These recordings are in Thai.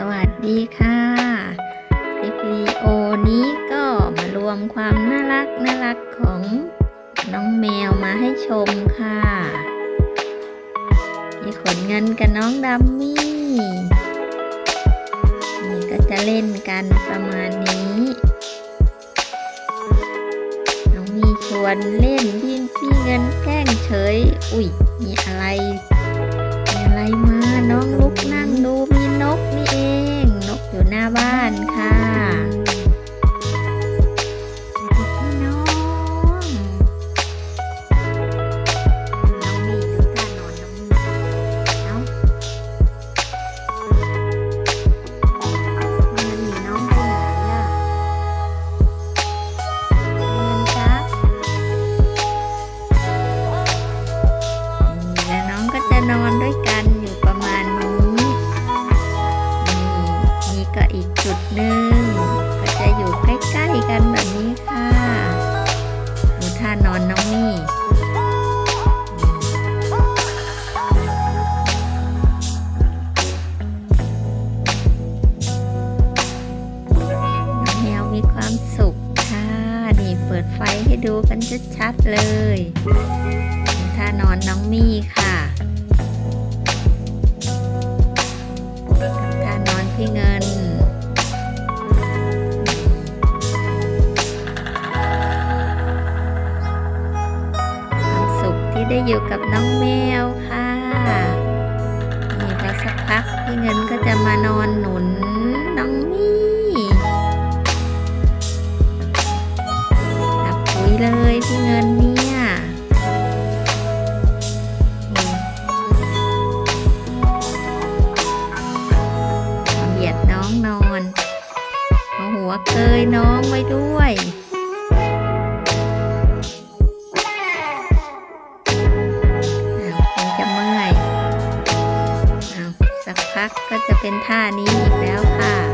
สวัสดีค่ะคลิปวิดีโอนี้ก็มารวมความน่ารักน่ารักของน้องแมวมาให้ชมค่ะ มีขนเงินกับน้องดัมมี่นี่ก็จะเล่นกันประมาณนี้ น้องมีชวนเล่นพี่พี่เงินแกล้งเฉย อุ๊ยมีอะไร ด้วยกันอยู่ประมาณนี้นี่นี่ก็อีกจุดหนึ่งก็จะอยู่ใกล้ๆกันแบบนี้ค่ะดูท่านอนน้องนี่น้องแมวมีความสุขค่ะนี่เปิดไฟให้ดูกันชัดๆเลยท่านอนน้องมี่ค่ะ พี่เงิน ความสุขที่ได้อยู่กับน้องแมวค่ะนี่พอสักพักพี่เงินก็จะมานอนหนุนน้องมี่หลับปุ๋ยเลยพี่เงินนี่ วเกยน้องไว้ด้วยอ้าคงจะเมื่อยอ้าสักพักก็จะเป็นท่านี้อีกแล้วค่ะ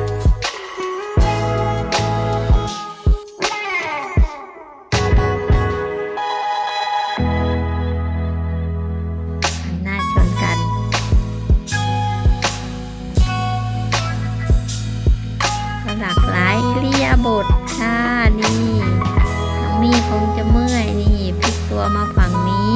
ริยาบถค่ะนี่น้องมีคงจะเมื่อยนี่พลิกตัวมาฝั่งนี้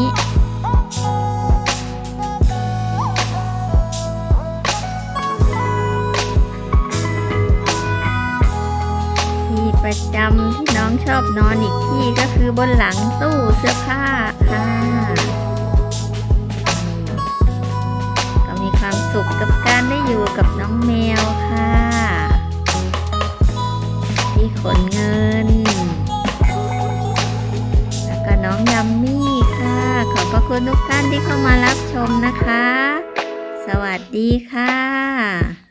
ที่ประจำที่น้องชอบนอนอีกที่ก็คือบนหลังตู้เสื้อผ้าค่ะก็มีความสุขกับการได้อยู่กับน้องแมวค่ะ นเงิน แล้วก็น้องยัมมี่ค่ะ ขอบพระคุณทุกท่านที่เข้ามารับชมนะคะ สวัสดีค่ะ